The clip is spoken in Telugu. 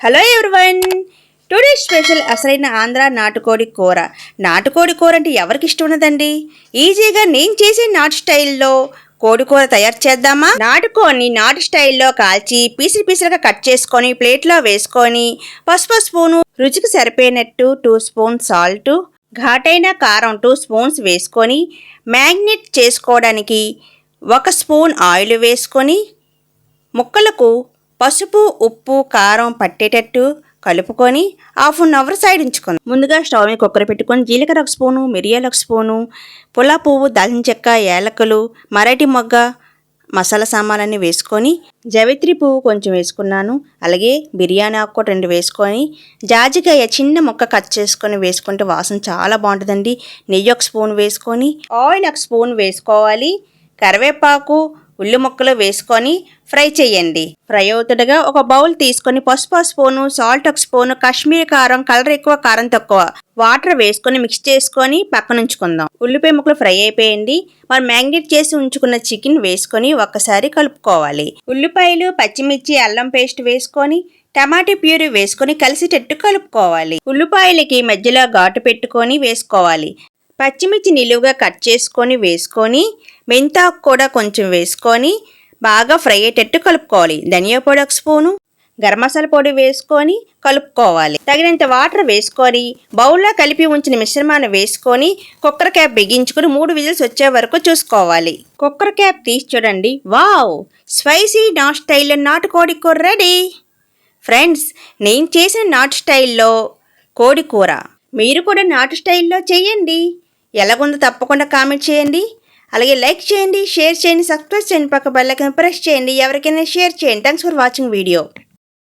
హలో ఎవ్రీవన్ టుడే స్పెషల్ అసలైన ఆంధ్ర నాటుకోడి కూర. నాటుకోడి కూర అంటే ఎవరికి ఇష్టం ఉన్నదండి? ఈజీగా నేను చేసే నాటు స్టైల్లో కోడి కూర తయారు చేద్దామా? నాటుకోని నాటు స్టైల్లో కాల్చి పీసులు పీసులుగా కట్ చేసుకొని ప్లేట్లో వేసుకొని పసుపు స్పూను రుచికి సరిపోయినట్టు టూ స్పూన్ సాల్ట్ ఘాటైన కారం టూ స్పూన్స్ వేసుకొని మ్యాగ్నెట్ చేసుకోవడానికి ఒక స్పూన్ ఆయిల్ వేసుకొని ముక్కలకు పసుపు ఉప్పు కారం పట్టేటట్టు కలుపుకొని హాఫ్ అన్ అవర్ సైడ్ ఉంచుకుందాం ముందుగా స్టవ్ మీద కుక్కర్ పెట్టుకొని జీలకర్ర ఒక స్పూను మిరియాలు ఒక స్పూను పులా పువ్వు దాల్చిన చెక్క ఏలకలు మరాఠీ మొగ్గ మసాలా సామాన్లన్నీ వేసుకొని జవిత్రి పువ్వు కొంచెం వేసుకున్నాను. అలాగే బిర్యానీ ఆకు రెండు వేసుకొని జాజికాయ చిన్న ముక్క కట్ చేసుకొని వేసుకుంటే వాసన చాలా బాగుంటుందండి. నెయ్యి ఒక స్పూన్ వేసుకొని ఆయిల్ ఒక స్పూన్ వేసుకోవాలి. కరివేపాకు ఉల్లి ముక్కలు వేసుకొని ఫ్రై చేయండి. ఫ్రై అవుతుండగా ఒక బౌల్ తీసుకొని పసుపు స్పూను సాల్ట్ ఒక స్పూను కాశ్మీరీ కారం కలర్ ఎక్కువ కారం తక్కువ. వాటర్ వేసుకొని మిక్స్ చేసుకొని పక్కన ఉంచుకుందాం. ఉల్లిపాయ ముక్కలు ఫ్రై అయిపోయింది. మనం మ్యాగ్నేట్ చేసి ఉంచుకున్న చికెన్ వేసుకొని ఒక్కసారి కలుపుకోవాలి. ఉల్లిపాయలు పచ్చిమిర్చి అల్లం పేస్ట్ వేసుకొని టమాటా ప్యూరీ వేసుకొని కలిసేటట్టు కలుపుకోవాలి. ఉల్లిపాయలకి మధ్యలో ఘాటు పెట్టుకొని వేసుకోవాలి. పచ్చిమిర్చి నిలువుగా కట్ చేసుకొని వేసుకొని మెంతాకు కూడా కొంచెం వేసుకొని బాగా ఫ్రై అయ్యేటట్టు కలుపుకోవాలి. ధనియా పొడి ఒక స్పూను గరం మసాలా పొడి వేసుకొని కలుపుకోవాలి. తగినంత వాటర్ వేసుకొని బౌల్లో కలిపి ఉంచిన మిశ్రమాన్ని వేసుకొని కుక్కర్ క్యాప్ బిగించుకుని మూడు విజిల్స్ వచ్చే వరకు చూసుకోవాలి. కుక్కర్ క్యాప్ తీసి చూడండి. వావ్! స్పైసీ నాట్ స్టైల్లో నాటుకోడి కూర రెడీ. ఫ్రెండ్స్ నేను చేసిన నాటు స్టైల్లో కోడి కూర. మీరు కూడా నాటు స్టైల్లో చేయండి. ఎలాగుందో తప్పకుండా కామెంట్ చేయండి. అలాగే లైక్ చేయండి షేర్ చేయండి సబ్స్క్రైబ్ చేయండి పక్క బెల్లకన్ ప్రెస్ చేయండి. ఎవరికైనా షేర్ చేయండి. Thanks for watching video